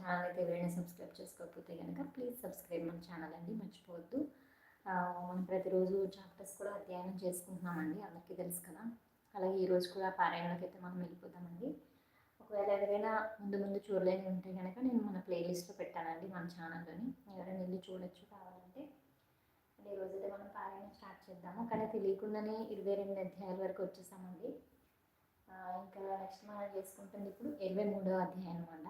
Channel అయితే ఎవరైనా subscribe చేసుకోకపోతే కనుక ప్లీజ్ సబ్స్క్రైబ్ మన ఛానల్ అండి మర్చిపోవద్దు. మనం ప్రతిరోజు చాప్టర్స్ కూడా అధ్యయనం చేసుకుంటున్నామండి అందరికీ తెలుసు కదా. అలాగే ఈరోజు కూడా పారాయణలోకి అయితే మనం వెళ్ళిపోతామండి. ఒకవేళ ఎవరైనా ముందు ముందు చూడలేని ఉంటే కనుక నేను మన ప్లేలిస్ట్లో పెట్టానండి మన ఛానల్లోని ఎవరైనా వెళ్ళి చూడొచ్చు కావాలంటే. అండ్ ఈ రోజైతే మనం పారాయణ స్టార్ట్ చేద్దాము. కానీ తెలియకుండానే ఇరవై రెండు అధ్యాయాల వరకు వచ్చేసామండి. ఇంకా నెక్స్ట్ మనం చేసుకుంటుంది ఇప్పుడు ఇరవై మూడవ అధ్యాయం అనమాట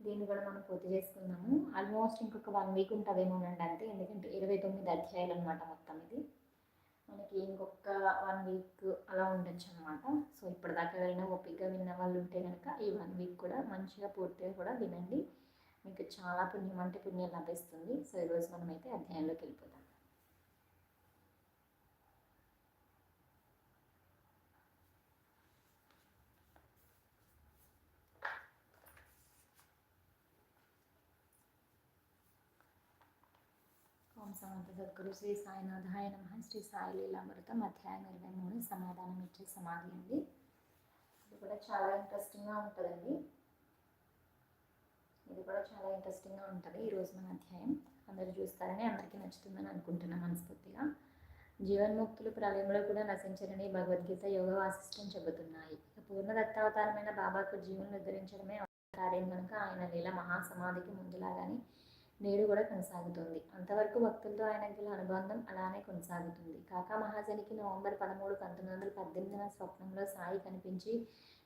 దీన్ని కూడా మనం పూర్తి చేసుకుందాము. ఆల్మోస్ట్ ఇంకొక వన్ వీక్ ఉంటుందేమోనండి అంతే ఎందుకంటే ఇరవై తొమ్మిది అధ్యాయాలు అనమాట మొత్తం ఇది. మనకి ఇంకొక వన్ వీక్ అలా ఉండొచ్చు అనమాట సో ఇప్పటిదాకా వెళ్ళినా ఓపికగా విన్న వాళ్ళు ఉంటే కనుక ఈ వన్ వీక్ కూడా మంచిగా పూర్తిగా కూడా వినండి. మీకు చాలా పుణ్యం అంటే పుణ్యం లభిస్తుంది. సో ఈరోజు మనమైతే అధ్యాయంలోకి వెళ్ళిపోతాం సమర్థ సద్గురు శ్రీ సాయినాథాయ నమ. శ్రీ సాయి లీలామృతం అధ్యాయం ఇరవై మూడు సమాధానం ఇచ్చే సమాధి అండి. ఇది కూడా చాలా ఇంట్రెస్టింగ్గా ఉంటుందండి. ఇది కూడా చాలా ఇంట్రెస్టింగ్గా ఉంటుంది. ఈరోజు మన అధ్యాయం. అందరూ చూస్తారని అందరికీ నచ్చుతుందని అనుకుంటున్నాం మనస్ఫూర్తిగా. జీవన్ముక్తులు ప్రళయంలో కూడా నశించరని భగవద్గీత యోగ వాసిష్టం చెబుతున్నాయి. పూర్ణ దత్తావతారమైన బాబాకు జీవనం ఉద్ధరించడమే కార్యం కనుక ఆయన లీల మహాసమాధికి ముందులాగానే నేడు కూడా కొనసాగుతుంది. అంతవరకు భక్తులతో ఆయన గల అనుబంధం అలానే కొనసాగుతుంది. కాకా మహాజనికి నవంబర్ పదమూడు పంతొమ్మిది వందల పద్దెనిమిదిన స్వప్నంలో సాయి కనిపించి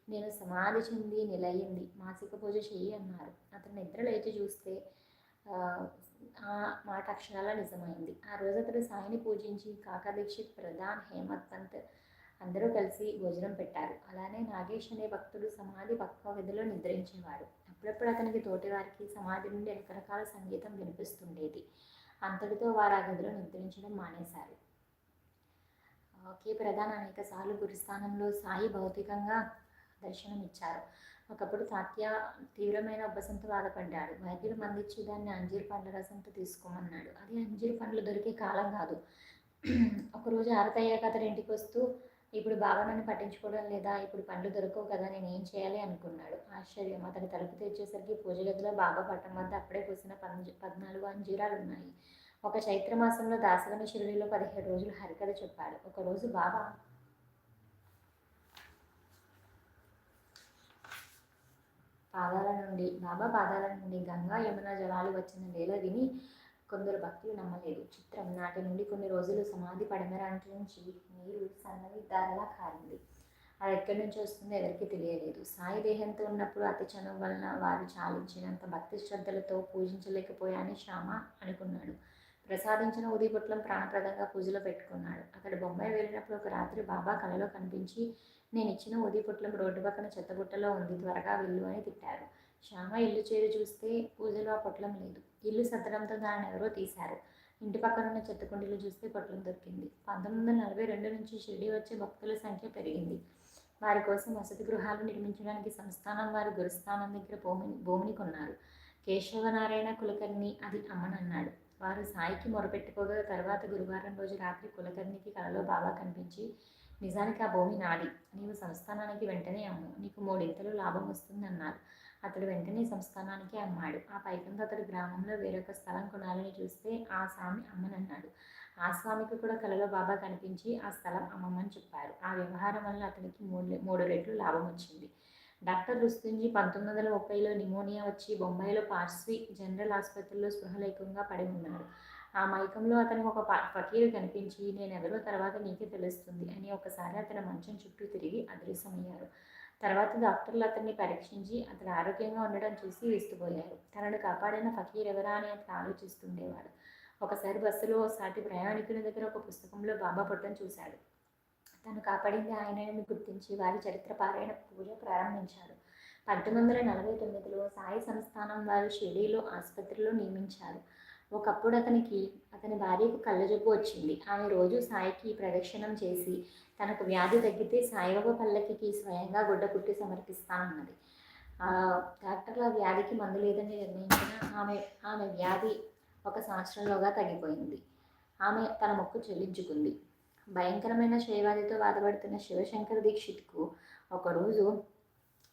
నేను సమాధి చెంది నిలయింది మాసిక పూజ చెయ్యి అన్నారు. అతను నిద్ర లేచి చూస్తే ఆ, మాట అక్షరాల నిజమైంది. ఆ రోజు అతడు సాయిని పూజించి కాకా దీక్షిత్ ప్రధాన్ హేమత్ పంత్ అందరూ కలిసి భోజనం పెట్టారు. అలానే నాగేష్ అనే భక్తుడు సమాధి పక్క విధిలో నిద్రించేవాడు. అప్పుడప్పుడు అతనికి తోటివారికి సమాధి నుండి రకరకాల సంగీతం వినిపిస్తుండేది. అంతటితో వారు ఆ గదిలో నిద్రించడం మానేశారు. ఒకే ప్రధాన అనేక సార్లు గురుస్థానంలో సాయి భౌతికంగా దర్శనమిచ్చారు. ఒకప్పుడు తాత్య తీవ్రమైన ఉపశంతో బాధపడ్డాడు. వైద్యులు మందిచ్చి దాన్ని అంజీర్ పండ్ల రసంతో తీసుకోమన్నాడు. అది అంజీర్ పండ్లు దొరికే కాలం కాదు. ఒకరోజు ఆరతయ్యాక అతడి ఇంటికి వస్తూ ఇప్పుడు బాబా నన్ను పట్టించుకోవడం లేదా ఇప్పుడు పండ్లు దొరకవు కదా నేను ఏం చేయాలి అనుకున్నాడు. ఆశ్చర్యం. అతని తలుపు తెచ్చేసరికి పూజ గదిలో బాబా పట్టం వద్ద అప్పుడే కూసిన పంజ పద్నాలుగు అంజీరాలు ఉన్నాయి. ఒక చైత్ర మాసంలో దాసవన షిరిడిలో పదిహేడు రోజులు హరికథ చెప్పాడు. ఒకరోజు బాబా పాదాల నుండి బాబా పాదాల నుండి గంగా యమున జలాలు వచ్చిన వేళ విని కొందరు భక్తులు నమ్మలేదు. చిత్రం నాటి నుండి కొన్ని రోజులు సమాధి పడమరాంటి నుంచి నీరు సన్నని దారలా కారింది. అది ఎక్కడి నుంచి వస్తుందో ఎవరికి తెలియలేదు. సాయి దేహంతో ఉన్నప్పుడు అతి చనువు వలన వారు చాలించినంత భక్తి శ్రద్ధలతో పూజించలేకపోయాని శ్యామ అనుకున్నాడు. ప్రసాదించిన ఉదయపొట్లం ప్రాణప్రదంగా పూజలో పెట్టుకున్నాడు. అతడు బొంబాయి వెళ్ళినప్పుడు ఒక రాత్రి బాబా కలలో కనిపించి నేను ఇచ్చిన ఉదయపొట్లం రోడ్డు పక్కన చెత్తబుట్టలో ఉంది త్వరగా వెళ్ళు అని తిట్టారు శ్యామ ఇల్లు చేరి చూస్తే పూజలో ఆ పొట్లం లేదు. ఇల్లు సత్తడంతో దానిని ఎవరో తీశారు. ఇంటి పక్కన ఉన్న చెత్త కుండీలు చూస్తే పొట్లం దొరికింది. పంతొమ్మిది వందల నలభై రెండు నుంచి షిరిడి వచ్చే భక్తుల సంఖ్య పెరిగింది. వారి కోసం వసతి గృహాలు నిర్మించడానికి సంస్థానం వారు గురుస్థానం దగ్గర భూమిని భూమిని కొన్నారు. కేశవనారాయణ కులకర్ణి అది అమ్మనన్నాడు వారు సాయికి మొరపెట్టుకోగా తర్వాత గురువారం రోజు రాత్రి కులకర్ణికి కలలో బాబా కనిపించి నిజానికి ఆ భూమి నాది. నీవు సంస్థానానికి వెంటనే అమ్ము. నీకు మూడింతలు లాభం వస్తుందన్నారు. అతడు వెంటనే సంస్థానానికి అమ్మాడు. ఆ పైకంతో అతడు గ్రామంలో వేరొక స్థలం కొనాలని చూస్తే ఆ స్వామి అమ్మనన్నాడు. ఆ స్వామికి కూడా కలలో బాబా కనిపించి ఆ స్థలం అమ్మమని చెప్పారు. ఆ వ్యవహారం వల్ల అతనికి మూడు మూడు రెట్లు లాభం వచ్చింది. డాక్టర్ రుస్తుంజి పంతొమ్మిది వందల ముప్పైలో నిమోనియా వచ్చి బొంబాయిలో పార్స్వి జనరల్ ఆసుపత్రిలో స్పృహలేకంగా పడి ఉన్నాడు ఆ మైకంలో అతనికి ఒక ఫకీరు కనిపించి నేను ఎవరో తర్వాత నీకే తెలుస్తుంది అని ఒకసారి అతని మంచం చుట్టూ తిరిగి అదృశ్యమయ్యారు. తర్వాత డాక్టర్లు అతన్ని పరీక్షించి అతను ఆరోగ్యంగా ఉండడం చూసి విస్తుపోయారు. తనను కాపాడిన ఫకీర్ ఎవరా అని అతను ఆలోచిస్తుండేవాడు. ఒకసారి బస్సులో సాటి ప్రయాణికుని దగ్గర ఒక పుస్తకంలో బాబా పొట్టను చూశాడు. తను కాపాడింది ఆయనని గుర్తించి వారి చరిత్ర పారాయణ పూజ ప్రారంభించారు. పంతొమ్మిది వందల నలభై తొమ్మిదిలో సాయి సంస్థానం వారు షిరిడీలో ఆసుపత్రిలో నియమించారు. ఒకప్పుడు అతనికి అతని భార్యకు కళ్ళజబ్బు వచ్చింది. ఆమె రోజు సాయికి ప్రదక్షిణం చేసి తనకు వ్యాధి తగ్గితే సాయిబాబా పల్లకికి స్వయంగా గుడ్డ కుట్టి సమర్పిస్తానన్నది ఆ, డాక్టర్ల వ్యాధికి మందు లేదని నిర్ణయించిన ఆమె ఆమె వ్యాధి ఒక సంవత్సరంలోగా తగ్గిపోయింది. ఆమె తన మొక్కు చెల్లించుకుంది. భయంకరమైన క్షయవ్యాధితో బాధపడుతున్న శివశంకర్ దీక్షిత్కు ఒకరోజు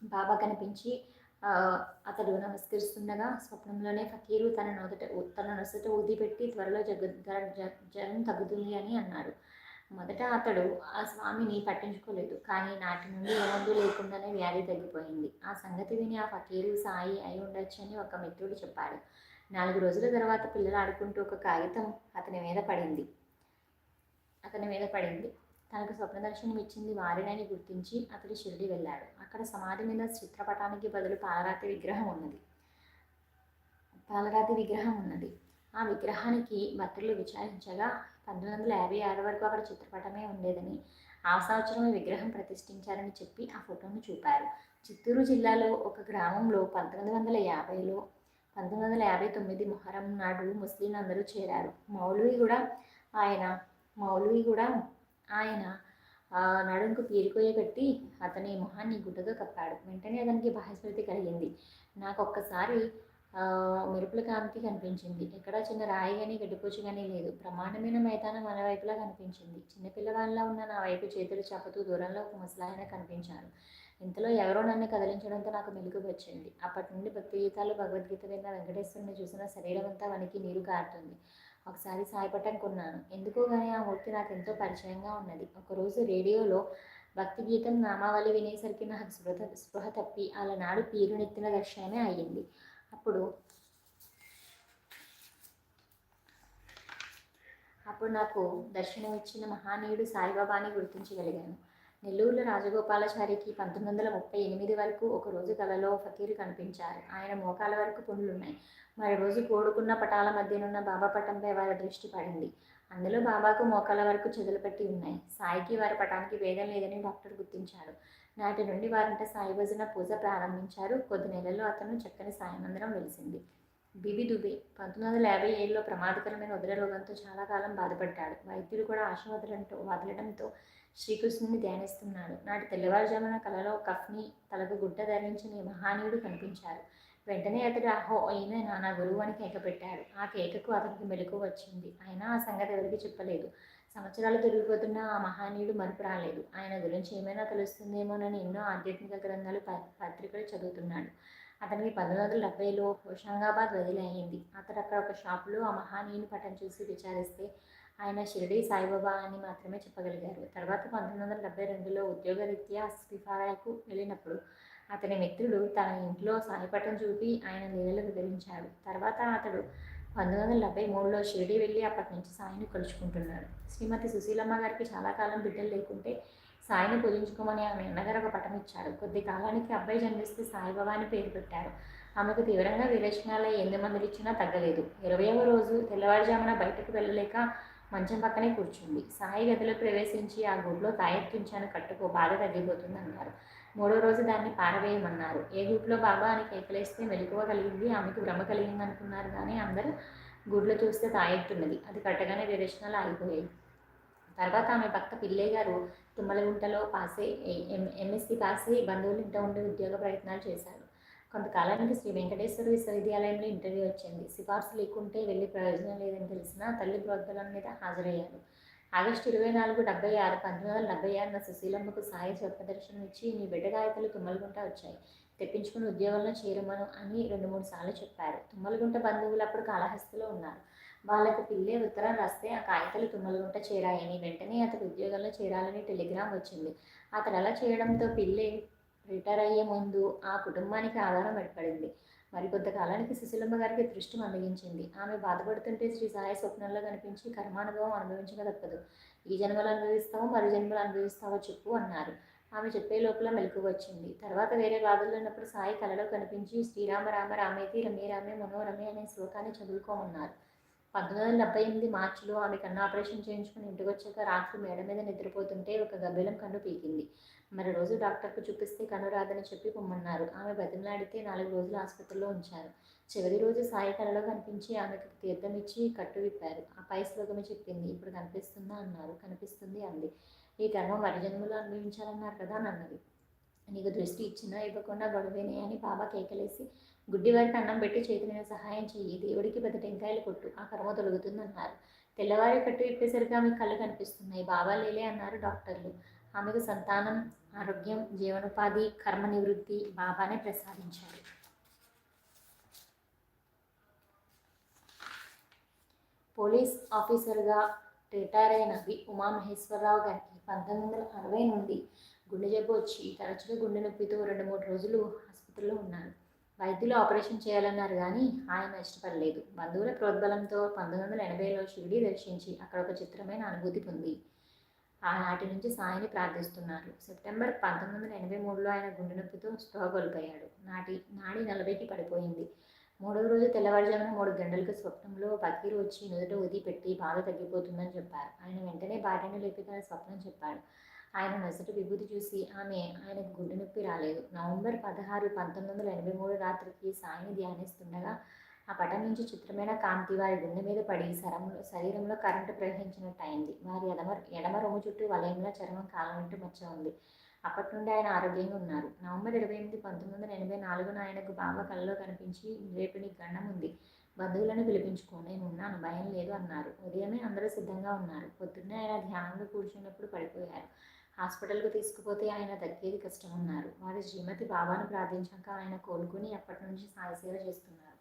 బాబా కనిపించి అతడు నమస్కరిస్తుండగా స్వప్నంలోనే ఫకీరు తన నొదట తన నొసట ఊదిపెట్టి త్వరలో జగ జ్వరం తగ్గుతుంది అని అన్నాడు. మొదట అతడు ఆ స్వామిని పట్టించుకోలేదు కానీ నాటి నుండి ఏ లేకుండానే వ్యాధి తగ్గిపోయింది. ఆ సంగతి విని ఆ ఫకీరు సాయి అయి ఉండొచ్చని ఒక మిత్రుడు చెప్పాడు. నాలుగు రోజుల తర్వాత పిల్లలు ఆడుకుంటూ ఒక కాగితం అతని మీద పడింది. అతని మీద పడింది. తనకు స్వప్న దర్శనం ఇచ్చింది వారినని గుర్తించి అతడు షిరిడి వెళ్ళాడు. అక్కడ సమాధి మీద చిత్రపటానికి బదులు పాలరాతి విగ్రహం ఉన్నది. పాలరాతి విగ్రహం ఉన్నది. ఆ విగ్రహానికి భక్తులు విచారించగా పంతొమ్మిది వందల యాభై ఆరు వరకు అక్కడ చిత్రపటమే ఉండేదని ఆ సంవత్సరమే విగ్రహం ప్రతిష్ఠించారని చెప్పి ఆ ఫోటోను చూపారు. చిత్తూరు జిల్లాలో ఒక గ్రామంలో పంతొమ్మిది వందల యాభైలో పంతొమ్మిది వందల యాభై తొమ్మిది మొహరం నాడు ముస్లింలు అందరూ చేరారు. మౌలవి కూడా ఆయన మౌలవి కూడా ఆయన నడుంకు పీరుకోయ కట్టి అతని మొహాన్ని గుడ్డగా కప్పాడు. వెంటనే అతనికి బాహ్యస్మృతి కలిగింది. నాకు ఒక్కసారి మెరుపుల కాంతి కనిపించింది. ఎక్కడా చిన్న రాయి కానీ గడ్డిపోచు కానీ లేదు. ప్రమాణమైన మైదానం మన వైపులా కనిపించింది. చిన్నపిల్లవాళ్ళ ఉన్న నా వైపు చేతులు చప్పుతూ దూరంలో ఒక ముసలాయన కనిపించారు ఇంతలో ఎవరో నన్ను కదిలించడంతో నాకు మెలుగు వచ్చింది. అప్పటి నుండి భక్తి గీతాలు భగవద్గీత విన్న వెంకటేశ్వరుని చూసిన శరీరం అంతా వనికి నీరు కారుతుంది ఒకసారి సాయిపట్టం కొన్నాను. ఎందుకో కానీ ఆ మూర్తి నాకు ఎంతో పరిచయంగా ఉన్నది. ఒకరోజు రేడియోలో భక్తి గీతం నామావళి వినేసరికి నాకు స్పృహ స్పృహ తప్పి అలనాడు పీరునెత్తిన దర్శనమే అయ్యింది. అప్పుడు అప్పుడు నాకు దర్శనం ఇచ్చిన మహానీయుడు సాయిబాబాని గుర్తించగలిగాను. నెల్లూరులో రాజగోపాలాచారికి పంతొమ్మిది వందల ముప్పై ఎనిమిది వరకు ఒకరోజు కలలో ఫకీరు కనిపించారు. ఆయన మోకాల వరకు పుండ్లున్నాయి. మరి రోజు కోడుకున్న పటాల మధ్యనున్న బాబా పటంపై వారి దృష్టి పడింది. అందులో బాబాకు మోకాల వరకు చెదులు పెట్టి ఉన్నాయి. సాయికి వారి పటానికి భేదం లేదని డాక్టర్ గుర్తించాడు. నాటి నుండి వారంట సాయి భజన పూజ ప్రారంభించారు. కొద్ది నెలల్లో అతను చక్కని సాయమందిరం వెలిసింది. బిబి దుబే పంతొమ్మిది వందల యాభై ఏడులో ప్రమాదకరమైన ఉదర రోగంతో చాలా కాలం బాధపడ్డాడు. వైద్యులు కూడా ఆశ వదలంతో వదలడంతో శ్రీకృష్ణుని ధ్యానిస్తున్నాడు. నాటి తెల్లవారుజామున కలలో కఫ్ని తలకు గుడ్డ ధరించిన మహానీయుడు కనిపించారు. వెంటనే అతడు అహో అయిన నా గురువు అని కేక పెట్టాడు. ఆ కేకకు అతనికి మెలకు వచ్చింది. అయినా ఆ సంగతి ఎవరికి చెప్పలేదు. సంవత్సరాలు తిరిగిపోతున్న ఆ మహానీయుడు మరుపు రాలేదు. ఆయన గురించి ఏమైనా తెలుస్తుందేమోనని ఎన్నో ఆధ్యాత్మిక గ్రంథాలు పత్రికలు చదువుతున్నాడు. అతనికి పంతొమ్మిది వందల డెబ్బైలో హోషంగాబాద్ వదిలయ్యింది అతడు అక్కడ ఒక షాపులో ఆ మహానీయుని పటం చూసి విచారిస్తే ఆయన షిరిడి సాయిబాబా అని మాత్రమే చెప్పగలిగారు. తర్వాత పంతొమ్మిది వందల డెబ్బై రెండులో ఉద్యోగరీత్యా సిఫారాకు వెళ్ళినప్పుడు అతని మిత్రుడు తన ఇంట్లో సాయపటం చూపి ఆయన లీలలు వివరించాడు. తర్వాత అతడు పంతొమ్మిది వందల డెబ్బై మూడులో షిరిడి వెళ్ళి అప్పటి నుంచి సాయిని కొలుచుకుంటున్నాడు. శ్రీమతి సుశీలమ్మ గారికి చాలా కాలం బిడ్డలు లేకుంటే సాయిని పూజించుకోమని ఆమె అన్నగారు ఒక పటం ఇచ్చాడు. కొద్ది కాలానికి అబ్బాయి జన్మిస్తే సాయిబాబా అని పేరు పెట్టారు. ఆమెకు తీవ్రంగా విరేచనాలై ఎన్ని మందులు ఇచ్చినా తగ్గలేదు. ఇరవైవ రోజు తెల్లవారుజామున బయటకు వెళ్ళలేక మంచం పక్కనే కూర్చుంది. సాయి గదిలో ప్రవేశించి ఆ గుడిలో తాయెత్తించాను కట్టుకో బాధ తగ్గిపోతుంది అన్నారు మూడో రోజు దాన్ని పారవేయమన్నారు. ఏ గుడ్లో బాబా అని కేకలేస్తే మెలకువ కలిగింది ఆమెకు భ్రమ కలిగింది అనుకున్నారు కానీ అందరూ గుడ్లు చూస్తే తాయెత్తున్నది. అది కట్టగానే విరేచనాలు ఆగిపోయాయి. తర్వాత ఆమె భక్త పిల్లయ్య గారు తుమ్మలగుంటలో పాసే ఎంఎస్సి పాసే బంధువులు ఇంట ఉండే ఉద్యోగ ప్రయత్నాలు చేశారు. కొంతకాలానికి శ్రీ వెంకటేశ్వర విశ్వవిద్యాలయంలో ఇంటర్వ్యూ వచ్చింది. సిఫార్సు లేకుంటే వెళ్ళి ప్రయోజనం లేదని తెలిసిన తల్లి ప్రోద్బలం మీద హాజరయ్యారు. ఆగస్టు ఇరవై నాలుగు డెబ్బై ఆరు పంతొమ్మిది వందల డెబ్బై ఆరున సుశీలమ్మకు సాయి స్వప్నదర్శనం ఇచ్చి నీ బిడ్డగాయతలు తుమ్మలగుంట వచ్చాయి. తెప్పించుకుని ఉద్యోగంలో చేరమను అని రెండు మూడు సార్లు చెప్పారు. తుమ్మలగుంట బంధువులు అప్పుడు కాళహస్తిలో ఉన్నారు. వాళ్ళకు పిల్లే ఉత్తరం రాస్తే ఆ కాగితాలు తుమ్మలగుంట చేరాయని వెంటనే అతడు ఉద్యోగంలో చేరాలని టెలిగ్రామ్ వచ్చింది. అతను అలా చేయడంతో పిల్లే రిటైర్ అయ్యే ముందు ఆ కుటుంబానికి ఆధారం ఏర్పడింది. మరి కొంతకాలానికి సుశీలమ్మ గారికి దృష్టి మందగించింది. ఆమె బాధపడుతుంటే శ్రీ సాయి స్వప్నంలో కనిపించి కర్మానుభవం అనుభవించక తప్పదు. ఈ జన్మలు అనుభవిస్తావో? మరి జన్మలు అనుభవిస్తావో చెప్పు అన్నారు. ఆమె చెప్పే లోపల మెలకు వచ్చింది. తర్వాత వేరే బాధల్లో ఉన్నప్పుడు సాయి కలలో కనిపించి శ్రీరామ రామ రామేతి రమే రామే మనోరమే అనే శ్లోకాన్ని చదువుకోమన్నారు. పంతొమ్మిది వందల డెబ్బై ఎనిమిది మార్చిలో ఆమె కన్ను ఆపరేషన్ చేయించుకుని ఇంటికి వచ్చాక రాత్రి మేడ మీద నిద్రపోతుంటే ఒక గబ్బిలం కన్ను పీకింది. మరి రోజు డాక్టర్కు చూపిస్తే కనురాదని చెప్పి పొమ్మన్నారు. ఆమె బతిమలాడితే నాలుగు రోజులు ఆసుపత్రిలో ఉంచారు. చివరి రోజు సాయి కళలో కనిపించి ఆమెకు తీర్థం ఇచ్చి కట్టు విప్పారు. ఆ పై శ్లోకమే చెప్పింది. ఇప్పుడు కనిపిస్తుందా? అన్నారు. కనిపిస్తుంది అంది. ఈ కర్మ మరి జన్మలో అనుభవించాలన్నారు కదా? అని అన్నది. నీకు దృష్టి ఇచ్చినా ఇవ్వకుండా గొడవేనే అని బాబా కేకలేసి గుడ్డి వారికి అన్నం పెట్టి చేతి సహాయం చెయ్యి. దేవుడికి పెద్ద టెంకాయలు కొట్టు. ఆ కర్మ తొలుగుతుందన్నారు. తెల్లవారి కట్టు ఇప్పేసరికి ఆమె కళ్ళు కనిపిస్తున్నాయి. బాబా లేలే అన్నారు డాక్టర్లు. ఆమెకు సంతానం ఆరోగ్యం జీవనోపాధి కర్మ నివృత్తి బాబానే ప్రసాదించారు. పోలీస్ ఆఫీసర్గా రిటైర్ అయిన వి. ఉమామహేశ్వరరావు గారికి పంతొమ్మిది వందల అరవై నుండి గుండె జబ్బు వచ్చి తరచుగా గుండె నొప్పితో రెండు మూడు రోజులు ఆసుపత్రిలో ఉన్నారు వైద్యులు ఆపరేషన్ చేయాలన్నారు కానీ ఆయన ఇష్టపడలేదు. బంధువుల ప్రోద్బలంతో పంతొమ్మిది వందల ఎనభైలో షిరిడి దర్శించి అక్కడ ఒక చిత్రమైన అనుభూతి పొంది. ఆనాటి నుంచి సాయిని ప్రార్థిస్తున్నారు. సెప్టెంబర్ పంతొమ్మిది వందల ఎనభై మూడులో ఆయన గుండె నొప్పితో స్పృహ కోల్పోయాడు. నాటి నాడి నలభైకి పడిపోయింది. మూడవ రోజు తెల్లవారుజామున మూడు గంటలకు స్వప్నంలో బకీరు వచ్చి నుదుట ఉది పెట్టి బాధ తగ్గిపోతుందని చెప్పారు. ఆయన వెంటనే భార్యను లేపి తన స్వప్నం చెప్పాడు. ఆయన నొసటి విభూతి చూసి ఆమె ఆయనకు గుండె నొప్పి రాలేదు. నవంబర్ పదహారు పంతొమ్మిది వందల ఎనభై మూడు రాత్రికి సాయిని ధ్యానిస్తుండగా ఆ పటం నుంచి చిత్రమైన కాంతి వారి గుండె మీద పడి శరంలో శరీరంలో కరెంటు ప్రవహించినట్టు అయింది వారి ఎడమ ఎడమ రొమ్ము చుట్టూ వలయంలో చర్మం కాలనట్టు మచ్చ ఉంది. అప్పటి నుండి ఆయన ఆరోగ్యంగా ఉన్నారు. నవంబర్ ఇరవై ఎనిమిది పంతొమ్మిది వందల ఎనభై నాలుగున ఆయనకు బాబా కళ్ళలో కనిపించి రేపు నీకు గండం ఉంది. బంధువులను పిలిపించుకో నేను ఉన్నాను భయం లేదు అన్నారు. ఉదయమే అందరూ సిద్ధంగా ఉన్నారు. పొద్దున్నే ఆయన ధ్యానంలో కూర్చున్నప్పుడు పడిపోయారు. హాస్పిటల్కు తీసుకుపోతే ఆయన తగ్గేది కష్టం ఉన్నారు వారి శ్రీమతి బాబాను ప్రార్థించాక ఆయన కోలుకుని అప్పటి నుంచి సాయసేవ చేస్తున్నారు.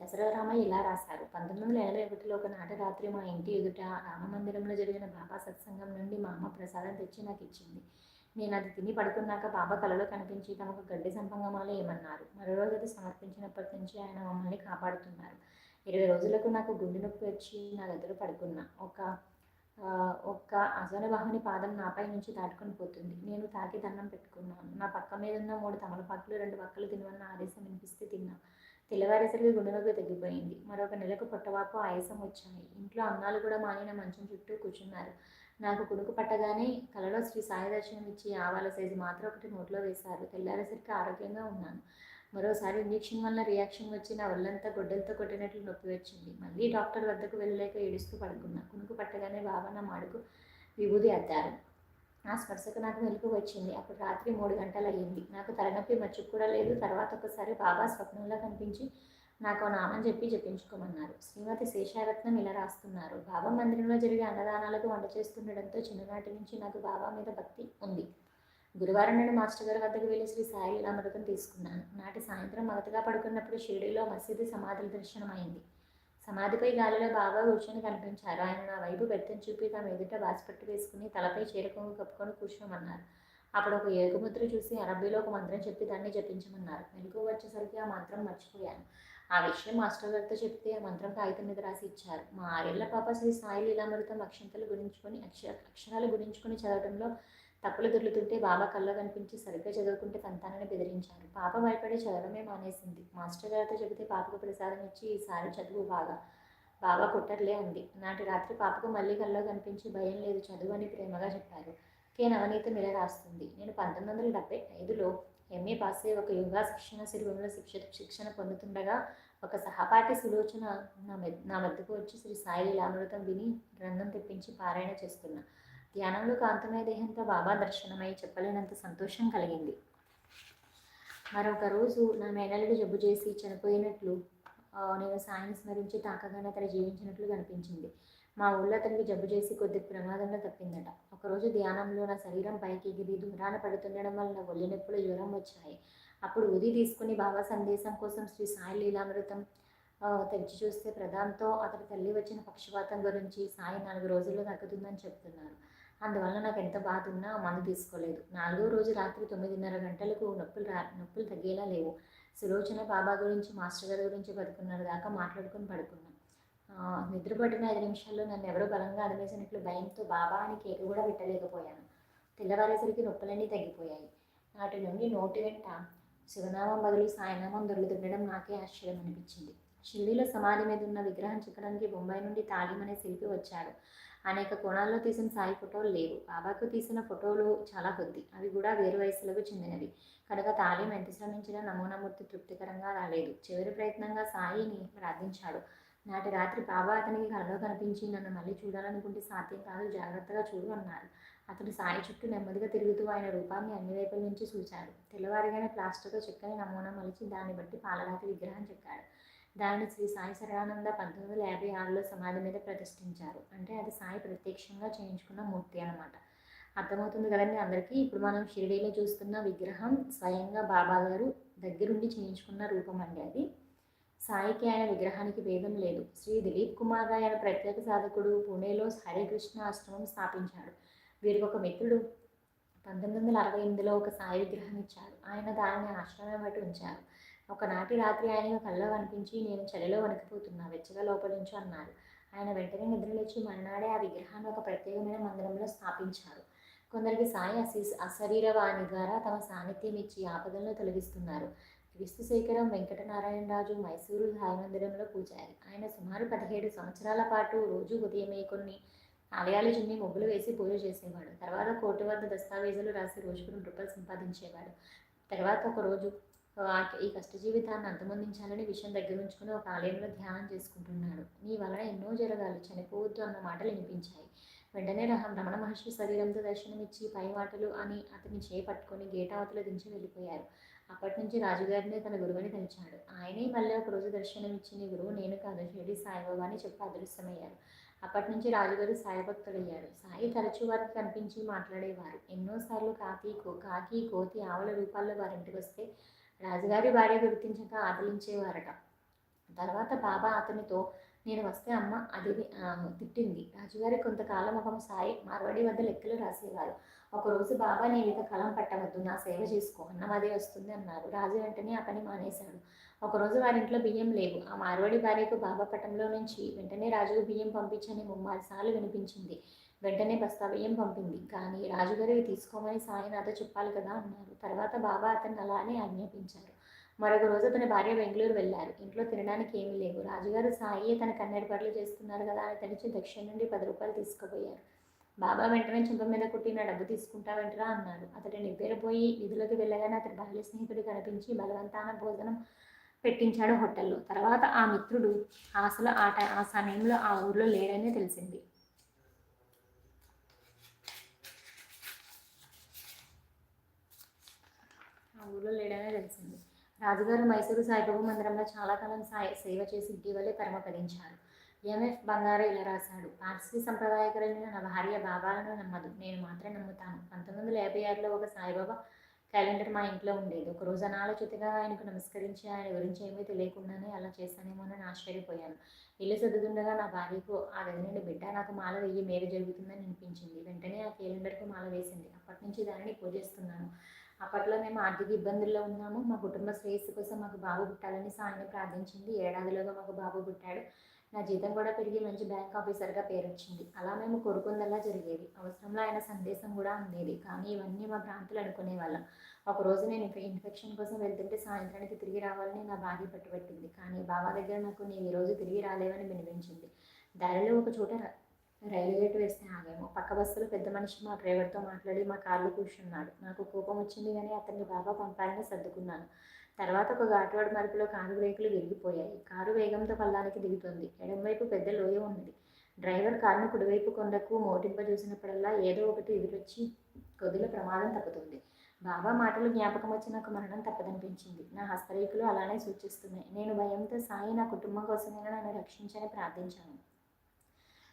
దసరా రామయ్య ఇలా రాశారు. పంతొమ్మిది వందల ఎనభై ఒకటిలో ఒక నాట రాత్రి మా ఇంటి ఎదుట రామ మందిరంలో జరిగిన బాబా సత్సంగం నుండి మా అమ్మ ప్రసాదం తెచ్చి నాకు ఇచ్చింది. నేను అది తిని పడుకున్నాక బాబా కలలో కనిపించి తమకు గడ్డి సంపంగమాలు ఏమన్నారు. మరో రోజు అది సమర్పించినప్పటి నుంచి ఆయన మమ్మల్ని కాపాడుతున్నారు. ఇరవై రోజులకు నాకు గుండె నొప్పి వచ్చి నా దగ్గర పడుకున్నా. ఒక ఒక్క అజనబాహుని పాదం నాపై నుంచి దాటుకొని పోతుంది. నేను తాకి దండం పెట్టుకున్నాను. నా పక్క మీద ఉన్న మూడు తమలపాకులు రెండు పక్కలు తినవన్న ఆదేశం వినిపిస్తే తిన్నాను తెల్లవారేసరికి గుండె తగ్గిపోయింది. మరొక నెలకు పొట్టవాపు ఆయాసం వచ్చాయి. ఇంట్లో అన్నాలు కూడా మానిన మంచం చుట్టూ కూర్చున్నారు. నాకు కునుకు పట్టగానే కలలో శ్రీ సాయి దర్శనం ఇచ్చి ఆవాల సైజు మాత్రం ఒకటి నోట్లో వేశారు. తెల్లారేసరికి ఆరోగ్యంగా ఉన్నాను. మరోసారి ఇంజెక్షన్ వల్ల రియాక్షన్ వచ్చి నా ఒళ్ళంతా గొడ్డలతో కొట్టినట్లు నొప్పి వచ్చింది. మళ్ళీ డాక్టర్ వద్దకు వెళ్ళలేక ఏడుస్తూ పడుకున్నా. కునుకు పట్టగానే బాబా నా మాడుకు విభూది అద్దారు. నా స్పర్శకు నాకు మెలకు వచ్చింది. అప్పుడు రాత్రి మూడు గంటలు అయ్యింది నాకు తలనొప్పి మచ్చుకు కూడా లేదు. తర్వాత ఒకసారి బాబా స్వప్నంలో కనిపించి నాకు నామని చెప్పి చెప్పించుకోమన్నారు శ్రీమతి శేషారత్నం ఇలా రాస్తున్నారు. బాబా మందిరంలో జరిగే అన్నదానాలకు వంట చేస్తుండడంతో చిన్ననాటి నుంచి నాకు బాబా మీద భక్తి ఉంది. గురువారం నాడు మాస్టర్ గారి వద్దకు వెళ్ళి శ్రీ సాయి లీలామృతం తీసుకున్నాను. నాటి సాయంత్రం మగతగా పడుకున్నప్పుడు షిరిడిలో మసీదు సమాధుల దర్శనం అయింది సమాధిపై గాలిలో బాగా కూర్చొని కనిపించారు. ఆయన నా వైపు బెత్తం చూపి తమ ఎదుట బాసిపట్టు వేసుకుని తలపై చీరకొంగు కప్పుకొని కూర్చోమన్నారు. అప్పుడు ఒక ఏకముద్ర చూసి అరబ్బీలో ఒక మంత్రం చెప్పి దాన్ని జపించమన్నారు. మెలకు వచ్చేసరికి ఆ మంత్రం మర్చిపోయాను. ఆ విషయం మాస్టర్ గారితో చెప్తే ఆ మంత్రం కాగితం మీద రాసి ఇచ్చారు. మా ఆరేళ్ళ పాప శ్రీ సాయి లీలామృతం అక్షంతలు గురించుకొని అక్షర అక్షరాలు గురించుకొని చదవడంలో తప్పులు దొర్లుతుంటే బాబా కళ్ళ కనిపించి సరిగ్గా చదువుకుంటే సంతానాన్ని బెదిరించారు. పాప భయపడి చదవడమే మానేసింది. మాస్టర్ గారితో చెబితే పాపకు ప్రసాదం ఇచ్చి ఈసారి చదువు బాగా బాబా కుట్టర్లే అంది. నాటి రాత్రి పాపకు మళ్ళీ కల్లో కనిపించి భయం లేదు చదువు అని ప్రేమగా చెప్పారు. కే నవనీత ఇలా రాస్తుంది. నేను పంతొమ్మిది వందల డెబ్బై ఐదులో ఎంఏ పాస్ అయ్యి ఒక యోగా శిక్షణ శిబిరంలో శిక్ష శిక్షణ పొందుతుండగా ఒక సహపాఠి సులోచన నా మె- నా వద్దకు వచ్చి శ్రీ సాయి లీలామృతం విని గ్రంథం తెప్పించి పారాయణ చేస్తున్నా ధ్యానంలో కాంతమయ దేహంతో బాబా దర్శనమై చెప్పలేనంత సంతోషం కలిగింది. మరొక రోజు నా మేనల్లుడు జబ్బు చేసి చనిపోయినట్లు నేను సాయం స్మరించి తాకగానే అతను జీవించినట్లు కనిపించింది. మా ఊళ్ళో అతనికి జబ్బు చేసి కొద్ది ప్రమాదంలో తప్పిందట. ఒకరోజు ధ్యానంలో నా శరీరం పైకి ఎగిరి దూరాన పడుతుండడం వల్ల ఒళ్ళు నొప్పులు జ్వరం వచ్చాయి. అప్పుడు ఉది తీసుకుని బాబా సందేశం కోసం శ్రీ సాయి లీలామృతం తెచ్చి చూస్తే ప్రధానంతో అతడి తల్లి వచ్చిన పక్షపాతం గురించి సాయి నాలుగు రోజుల్లో తగ్గుతుందని చెప్తున్నారు. అందువల్ల నాకు ఎంత బాధ ఉన్నా మందు తీసుకోలేదు. నాలుగో రోజు రాత్రి తొమ్మిదిన్నర గంటలకు నొప్పులు రా నొప్పులు తగ్గేలా లేవు. సులోచన బాబా గురించి మాస్టర్ గారి గురించి పడుకున్నారు దాకా మాట్లాడుకొని పడుకున్నాను నిద్రపడిన నిద్రపట్టిన ఐదు నిమిషాల్లో నన్ను ఎవరో బలంగా అదిమేసినట్లు భయంతో బాబా అని కేక కూడా పెట్టలేకపోయాను. తెల్లవారేసరికి నొప్పులన్నీ తగ్గిపోయాయి. నాటి నుండి నోటి వెంట శివనామం బదులు సాయినామం దొరుకుతుండడం నాకే ఆశ్చర్యం అనిపించింది. షిరిడీలో సమాధి మీద ఉన్న విగ్రహం చిక్కడానికి బొంబాయి నుండి తాలిం అనే శిల్పి వచ్చాడు. అనేక కోణాల్లో తీసిన సాయి ఫోటోలు లేవు. బాబాకు తీసిన ఫోటోలు చాలా కొద్ది. అవి కూడా వేరు వయసులకు చెందినవి. కనుక తాలీం ఎంత శ్రమించినా నమూనామూర్తి తృప్తికరంగా రాలేదు. చివరి ప్రయత్నంగా సాయిని ప్రార్థించాడు. నాటి రాత్రి బాబా అతనికి కలలో కనిపించి నన్ను మళ్ళీ చూడాలనుకుంటే సాధ్యం కాదు. జాగ్రత్తగా చూడు అన్నారు. అతడు సాయి చుట్టూ నెమ్మదిగా తిరుగుతూ ఆయన రూపాన్ని అన్ని వైపుల నుంచి చూశాడు. తెల్లవారిగానే ప్లాస్టర్తో చెక్కని నమూనా మలిచి దాన్ని బట్టి పాలరాతి విగ్రహం చెక్కాడు. దానిని శ్రీ సాయి సరళానంద పంతొమ్మిది వందల యాభై ఆరులో సమాధి మీద ప్రతిష్ఠించారు. అంటే అది సాయి ప్రత్యక్షంగా చేయించుకున్న మూర్తి అనమాట అర్థమవుతుంది కదండి అందరికీ? ఇప్పుడు మనం షిరిడీలో చూస్తున్న విగ్రహం స్వయంగా బాబా గారు దగ్గరుండి చేయించుకున్న రూపం అండి అది. సాయికి ఆయన విగ్రహానికి భేదం లేదు. శ్రీ దిలీప్ కుమార్ రాయ్ ఆయన ప్రత్యేక సాధకుడు. పూణేలో హరికృష్ణ ఆశ్రమం స్థాపించాడు. వీరికి ఒక మిత్రుడు. పంతొమ్మిది వందల అరవై ఎనిమిదిలో ఒక సాయి విగ్రహం ఇచ్చారు. ఆయన దానిని ఆశ్రమం బట్టి ఉంచారు. ఒకనాటి రాత్రి ఆయన కళ్ళలో కనిపించి నేను చలిలో వణికిపోతున్నా వెచ్చగా లోపలించు అన్నారు. ఆయన వెంటనే నిద్రలేచి మర్నాడే ఆ విగ్రహాన్ని ఒక ప్రత్యేకమైన మందిరంలో స్థాపించారు. కొందరికి సాయి అశరీర అశరీరవాణి ద్వారా తమ సాన్నిధ్యం ఇచ్చి ఆపదలను తొలగిస్తున్నారు. క్రిస్తు శేఖరం వెంకటనారాయణరాజు మైసూరు సాయి మందిరంలో పూజారి. ఆయన సుమారు పదిహేడు సంవత్సరాల పాటు రోజు ఉదయమే కొన్ని ఆలయాలు చిన్ని ముగ్గులు వేసి పూజ చేసేవాడు. తర్వాత కోర్టు వద్ద దస్తావేజులు రాసి రోజుకు రెండు రూపాయలు సంపాదించేవాడు. తర్వాత ఒక రోజు ఈ కష్ట జీవితాన్ని అంతమొందించాలని విషయం దగ్గర ఉంచుకుని ఒక ఆలయంలో ధ్యానం చేసుకుంటున్నాడు. నీ వలన ఎన్నో జరగాలి చనిపోవద్దు అన్న మాటలు వినిపించాయి. వెంటనే రహం రమణ మహర్షి శరీరంతో దర్శనమిచ్చి పై మాటలు అని అతన్ని చేపట్టుకొని గేటావతలు దించి వెళ్ళిపోయారు. అప్పటి నుంచి రాజుగారినే తన గురువుని తలిచాడు. ఆయనే మళ్ళీ ఒక రోజు దర్శనమిచ్చి నీ గురువు నేను కాదు షిరిడి సాయిబాబా అని చెప్పి అదృశ్యమయ్యారు. అప్పటి నుంచి రాజుగారు సాయభక్తుడయ్యారు సాయి తరచూ వారికి కనిపించి మాట్లాడేవారు. ఎన్నోసార్లు కాకి కో కాకి కోతి ఆవుల రూపాల్లో వారింటికి వస్తే రాజుగారి భార్య గుర్తించక ఆదలించేవారట తర్వాత బాబా అతనితో నేను వస్తే అమ్మ అది తిట్టింది. రాజుగారి కొంతకాలం ఒక సాయి మార్వాడి వద్ద లెక్కలు రాసేవారు. ఒకరోజు బాబా నేను ఇక కలం పట్టవద్దు నా సేవ చేసుకో అన్నం వస్తుంది అన్నారు. రాజు వెంటనే ఆ పని మానేశాడు. ఒకరోజు వారింట్లో బియ్యం లేవు. ఆ మార్వాడి భార్యకు బాబా పట్టంలో నుంచి వెంటనే రాజుకు బియ్యం పంపించని ముమ్మారు సార్లు వినిపించింది. వెంటనే బస్తా బియ్యం పంపింది. కానీ రాజుగారు తీసుకోమని సాయి నాతో చెప్పాలి కదా అన్నారు. తర్వాత బాబా అతన్ని అలానే ఆజ్ఞాపించారు. మరొక రోజు అతని భార్య బెంగళూరు వెళ్ళారు. ఇంట్లో తినడానికి ఏమీ లేవు. రాజుగారు సాయి తన కన్నెడి పనులు చేస్తున్నారు కదా అని తెలిసి దక్షిణ నుండి పది రూపాయలు తీసుకుపోయారు. బాబా వెంటనే చింప మీద కుట్టిన డబ్బు తీసుకుంటావంటరా? అన్నాడు. అతడు నిబ్బెరపోయి విధులకు వెళ్ళగానే అతడి బాల్య స్నేహితుడు కనిపించి బలవంతాన భోజనం పెట్టించాడు హోటల్లో. తర్వాత ఆ మిత్రుడు అసలు ఆ ఆ సమయంలో ఆ ఊర్లో లేడనే తెలిసింది. ఊళ్ళో లేడనే తెలిసింది. రాజుగారు మైసూరు సాయిబాబు మందిరంలో చాలా కాలం సాయ సేవ చేసి ఇటీవలే పరమపదించారు ఎంఎఫ్ బంగారు ఇలా రాశాడు. పార్సీ సంప్రదాయకరైన నా భార్య బాబాలను నమ్మదు. నేను మాత్రం నమ్ముతాను. పంతొమ్మిది వందల యాభై ఆరులో ఒక సాయిబాబా క్యాలెండర్ మా ఇంట్లో ఉండేది. ఒక రోజు అనాలోచితగా ఆయనకు నమస్కరించి ఆయన గురించి ఏమీ తెలియకుండానే అలా చేశానేమోనని ఆశ్చర్యపోయాను. ఇల్లు చదువుతుండగా నా భార్యకు ఆ గదిని బిడ్డ నాకు మాల వెయ్యి మేలు జరుగుతుందని అనిపించింది. వెంటనే ఆ క్యాలెండర్కు మాల వేసింది. అప్పటి నుంచి దానిని పూజిస్తున్నాను. అప్పట్లో మేము ఆర్థిక ఇబ్బందుల్లో ఉన్నాము. మా కుటుంబ శ్రేయస్సు కోసం మాకు బాబు పుట్టాలని సాయిని ప్రార్థించింది. ఏడాదిలోగా మాకు బాబు పుట్టాడు. నా జీతం కూడా పెరిగి మంచి బ్యాంక్ ఆఫీసర్గా పేరొచ్చింది. అలా మేము కోరుకుందల్లా జరిగేది. అవసరంలో ఆయన సందేశం కూడా అందేది. కానీ ఇవన్నీ మా భ్రాంతులు అనుకునేవాళ్ళం ఒకరోజు నేను ఇన్ఫెక్షన్ కోసం వెళ్తుంటే సాయంత్రానికి తిరిగి రావాలని నా భార్య పట్టుబట్టింది. కానీ బాబా దగ్గర నాకు నేను ఈరోజు తిరిగి రాలేవని వినిపించింది. దారిలో ఒక చోట రైలు గేట్ వేస్తే ఆగాము. పక్క బస్సులో పెద్ద మనిషి మా డ్రైవర్తో మాట్లాడి మా కార్లో కూర్చున్నాడు. నాకు కోపం వచ్చింది కానీ అతన్ని బాబా పంపాలని సర్దుకున్నాను. తర్వాత ఒక ఘాట్వాడ్ మరుపులో కారు బ్రేకులు విరిగిపోయాయి. కారు వేగంతో పల్లానికి దిగుతుంది. ఎడంవైపు పెద్ద లోయ ఉన్నది. డ్రైవర్ కారును కుడివైపు కొండకు మోటింప చూసినప్పుడల్లా ఏదో ఒకటి ఎదురొచ్చి కొద్దిల ప్రమాదం తప్పుతుంది. బాబా మాటలు జ్ఞాపకం వచ్చి నాకు మరణం తప్పదనిపించింది. నా హస్తరేఖలు అలానే సూచిస్తున్నాయి. నేను భయంతో సాయి నా కుటుంబం కోసమైనా నన్ను రక్షించని ప్రార్థించాను.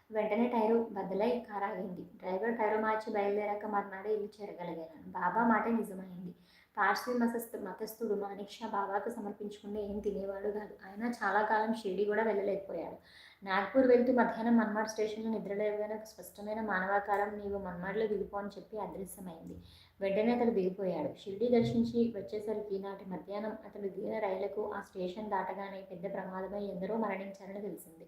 వెంటనే టైరు బద్దలై కారాగింది డ్రైవర్ టైరు మార్చి బయలుదేరాక మర్నాడు ఇల్లు చేరగలిగాను బాబా మాట నిజమైంది. పార్సీ మతస్థు మతస్థుడు మాణిక్ష బాబాకు సమర్పించుకునే ఏం తినేవాడు కాదు. ఆయన చాలా కాలం షిరిడి కూడా వెళ్ళలేకపోయాడు. నాగ్పూర్ వెళ్తూ మధ్యాహ్నం మన్మాడ్ స్టేషన్లో నిద్రలేవగానే ఒక స్పష్టమైన మానవాకారం నీవు మన్మాడ్లో దిగిపో అని చెప్పి అదృశ్యమైంది. వెంటనే అతడు దిగిపోయాడు. షిరిడి దర్శించి వచ్చేసరికి నాటి మధ్యాహ్నం అతడు దిగిన రైళ్ళకు ఆ స్టేషన్ దాటగానే పెద్ద ప్రమాదమై ఎందరో మరణించారని తెలిసింది.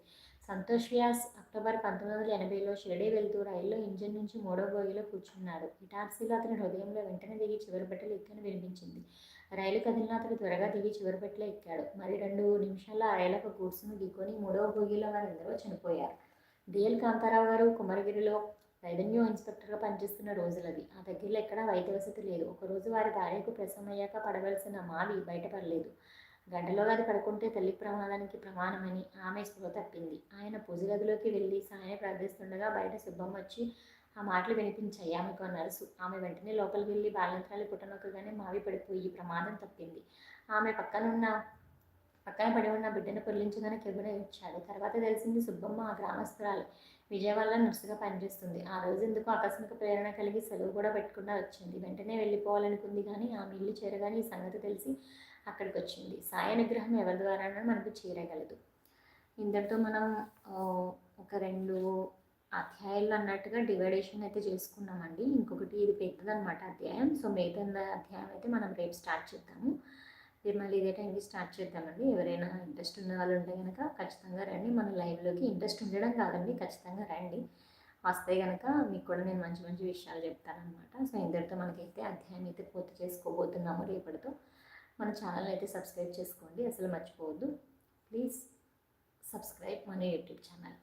సంతోష్ వ్యాస్ అక్టోబర్ పంతొమ్మిది వందల ఎనభైలో షిరిడీ వెళ్తూ రైల్లో ఇంజిన్ నుంచి మూడో బోగిలో కూర్చున్నాడు. ఇటార్సీలో అతని హృదయంలో వెంటనే దిగి చివరి బట్టలు ఎక్కని వినిపించింది. రైలు కదిలిన అతడు త్వరగా దిగి చివరి బట్టలో ఎక్కాడు. మరి రెండు నిమిషాల్లో రైలకు కూర్చుని దిక్కొని మూడవ బోగిలో వారందరూ చనిపోయారు. డిఎల్ కాంతారావు గారు కుమరగిరిలో రెవెన్యూ ఇన్స్పెక్టర్గా పనిచేస్తున్న రోజులది. ఆ దగ్గరలో ఎక్కడా వైద్య వసతి లేదు ఒకరోజు వారి భార్యకు ప్రసవమయ్యాక పడవలసిన మావి బయటపడలేదు. గంటలో అది పడుకుంటే తల్లి ప్రమాదానికి ప్రమాణమని ఆమె స్పృహ తప్పింది. ఆయన పూజ గదిలోకి వెళ్ళి సాయం ప్రార్థిస్తుండగా బయట సుబ్బమ్మ వచ్చి ఆ మాటలు వినిపించాయి. ఆమెకు నర్సు. ఆమె వెంటనే లోపలికి వెళ్ళి బాలంత్రాలు పుట్టనొక్కగానే మావి పడిపోయి ప్రమాదం తప్పింది. ఆమె పక్కనున్న పక్కన పడి ఉన్న బిడ్డను పొల్లించగానే కెబిన ఇచ్చాడు. తర్వాత తెలిసింది సుబ్బమ్మ ఆ గ్రామస్తురాలు విజయవాడలో నర్సుగా పనిచేస్తుంది. ఆ రోజు ఎందుకు ఆకస్మిక ప్రేరణ కలిగి సెలవు కూడా పెట్టకుండా వచ్చింది. వెంటనే వెళ్ళిపోవాలనుకుంది కానీ ఆమె ఇల్లు చేరగానే ఈ సంగతి తెలిసి అక్కడికి వచ్చింది సాయ నిగ్రహం ఎవరి ద్వారా మనకు చేరగలదు. ఇంతటితో మనం ఒక రెండు అధ్యాయాలు అన్నట్టుగా డివైడేషన్ అయితే చేసుకున్నామండి. ఇంకొకటి ఇది పెద్దదన్నమాట అధ్యాయం. సో మిగతా అధ్యాయం అయితే మనం రేపు స్టార్ట్ చేద్దాము. రేపు మళ్ళీ ఇదే టైంకి స్టార్ట్ చేద్దామండి. ఎవరైనా ఇంట్రెస్ట్ ఉన్న వాళ్ళు ఉంటే కనుక ఖచ్చితంగా రండి. మన లైవ్లోకి ఇంట్రెస్ట్ ఉండడం కాదండి ఖచ్చితంగా రండి. వస్తే కనుక మీకు కూడా నేను మంచి మంచి విషయాలు చెప్తానమాట సో ఇంతటితో మనకైతే అధ్యాయం అయితే పూర్తి చేసుకోబోతున్నాము రేపటితో. మన ఛానల్ అయితే సబ్స్క్రైబ్ చేసుకోండి. అసలు మర్చిపోవద్దు. ప్లీజ్ సబ్స్క్రైబ్ మన యూట్యూబ్ ఛానల్.